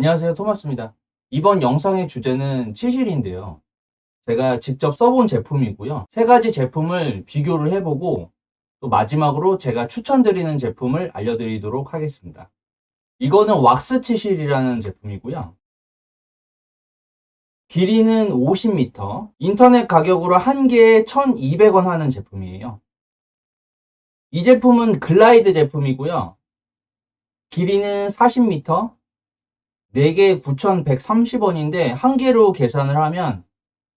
안녕하세요. 토마스입니다. 이번 영상의 주제는 치실인데요. 제가 직접 써본 제품이고요. 세 가지 제품을 비교를 해보고 또 마지막으로 제가 추천드리는 제품을 알려드리도록 하겠습니다. 이거는 왁스 치실이라는 제품이고요. 길이는 50m, 인터넷 가격으로 한 개에 1,200원 하는 제품이에요. 이 제품은 글라이드 제품이고요. 길이는 40m, 4개 9,130원인데 한 개로 계산을 하면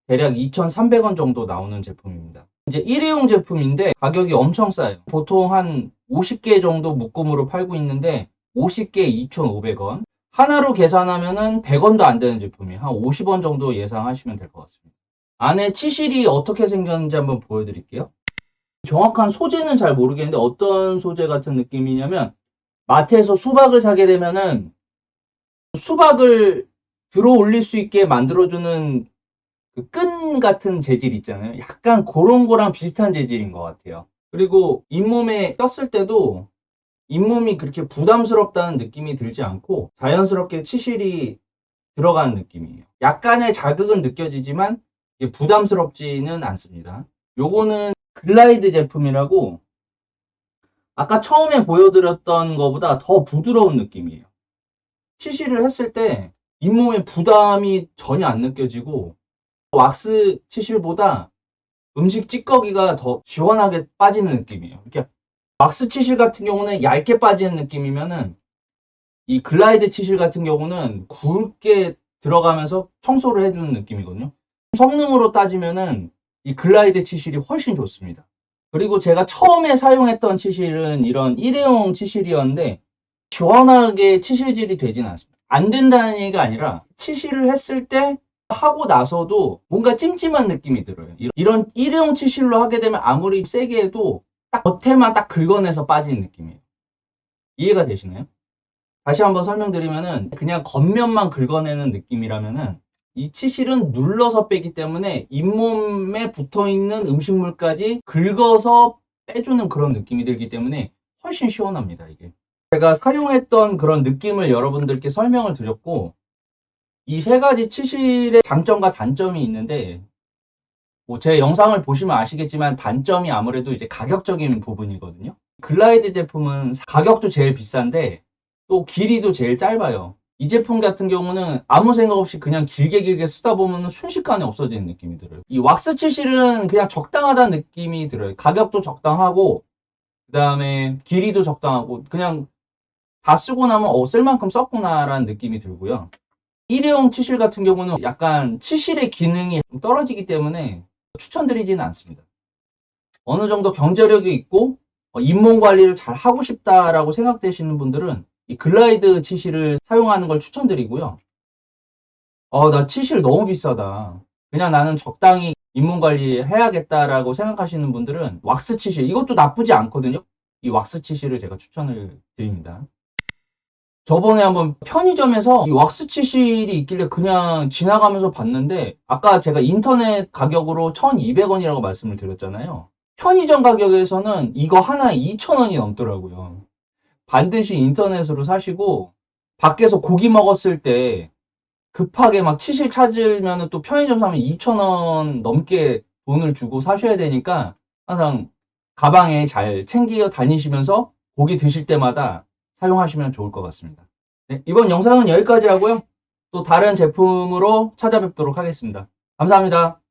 대략 2,300원 정도 나오는 제품입니다. 이제 일회용 제품인데 가격이 엄청 싸요. 보통 한 50개 정도 묶음으로 팔고 있는데 50개 2,500원. 하나로 계산하면은 100원도 안 되는 제품이에요. 한 50원 정도 예상하시면 될 것 같습니다. 안에 치실이 어떻게 생겼는지 한번 보여드릴게요. 정확한 소재는 잘 모르겠는데 어떤 소재 같은 느낌이냐면 마트에서 수박을 사게 되면은 수박을 들어 올릴 수 있게 만들어주는 그 끈 같은 재질 있잖아요. 약간 그런 거랑 비슷한 재질인 것 같아요. 그리고 잇몸에 꼈을 때도 잇몸이 그렇게 부담스럽다는 느낌이 들지 않고 자연스럽게 치실이 들어가는 느낌이에요. 약간의 자극은 느껴지지만 부담스럽지는 않습니다. 요거는 글라이드 제품이라고 아까 처음에 보여드렸던 것보다 더 부드러운 느낌이에요. 치실을 했을 때 잇몸에 부담이 전혀 안 느껴지고 왁스 치실보다 음식 찌꺼기가 더 시원하게 빠지는 느낌이에요. 이렇게 왁스 치실 같은 경우는 얇게 빠지는 느낌이면은 이 글라이드 치실 같은 경우는 굵게 들어가면서 청소를 해주는 느낌이거든요. 성능으로 따지면은 이 글라이드 치실이 훨씬 좋습니다. 그리고 제가 처음에 사용했던 치실은 이런 일회용 치실이었는데 시원하게 치실질이 되진 않습니다. 안 된다는 얘기가 아니라 치실을 했을 때 하고 나서도 뭔가 찜찜한 느낌이 들어요. 이런 일회용 치실로 하게 되면 아무리 세게 해도 딱 겉에만 딱 긁어내서 빠지는 느낌이에요. 이해가 되시나요? 다시 한번 설명드리면은 그냥 겉면만 긁어내는 느낌이라면은 이 치실은 눌러서 빼기 때문에 잇몸에 붙어 있는 음식물까지 긁어서 빼주는 그런 느낌이 들기 때문에 훨씬 시원합니다, 이게. 제가 사용했던 그런 느낌을 여러분들께 설명을 드렸고, 이 세 가지 치실의 장점과 단점이 있는데, 뭐 제 영상을 보시면 아시겠지만 단점이 아무래도 이제 가격적인 부분이거든요. 글라이드 제품은 가격도 제일 비싼데, 또 길이도 제일 짧아요. 이 제품 같은 경우는 아무 생각 없이 그냥 길게 길게 쓰다 보면 순식간에 없어지는 느낌이 들어요. 이 왁스 치실은 그냥 적당하다는 느낌이 들어요. 가격도 적당하고, 그 다음에 길이도 적당하고, 그냥 다 쓰고 나면 어, 쓸 만큼 썼구나라는 느낌이 들고요. 일회용 치실 같은 경우는 약간 치실의 기능이 좀 떨어지기 때문에 추천드리지는 않습니다. 어느 정도 경제력이 있고 어, 잇몸 관리를 잘 하고 싶다라고 생각되시는 분들은 이 글라이드 치실을 사용하는 걸 추천드리고요. 어, 나 치실 너무 비싸다. 그냥 나는 적당히 잇몸 관리 해야겠다라고 생각하시는 분들은 왁스 치실, 이것도 나쁘지 않거든요. 이 왁스 치실을 제가 추천을 드립니다. 저번에 한번 편의점에서 이 왁스 치실이 있길래 그냥 지나가면서 봤는데 아까 제가 인터넷 가격으로 1200원이라고 말씀을 드렸잖아요. 편의점 가격에서는 이거 하나에 2000원이 넘더라고요. 반드시 인터넷으로 사시고 밖에서 고기 먹었을 때 급하게 막 치실 찾으면 또 편의점 사면 2,000원 넘게 돈을 주고 사셔야 되니까 항상 가방에 잘 챙겨 다니시면서 고기 드실 때마다 사용하시면 좋을 것 같습니다. 네, 이번 영상은 여기까지 하고요. 또 다른 제품으로 찾아뵙도록 하겠습니다. 감사합니다.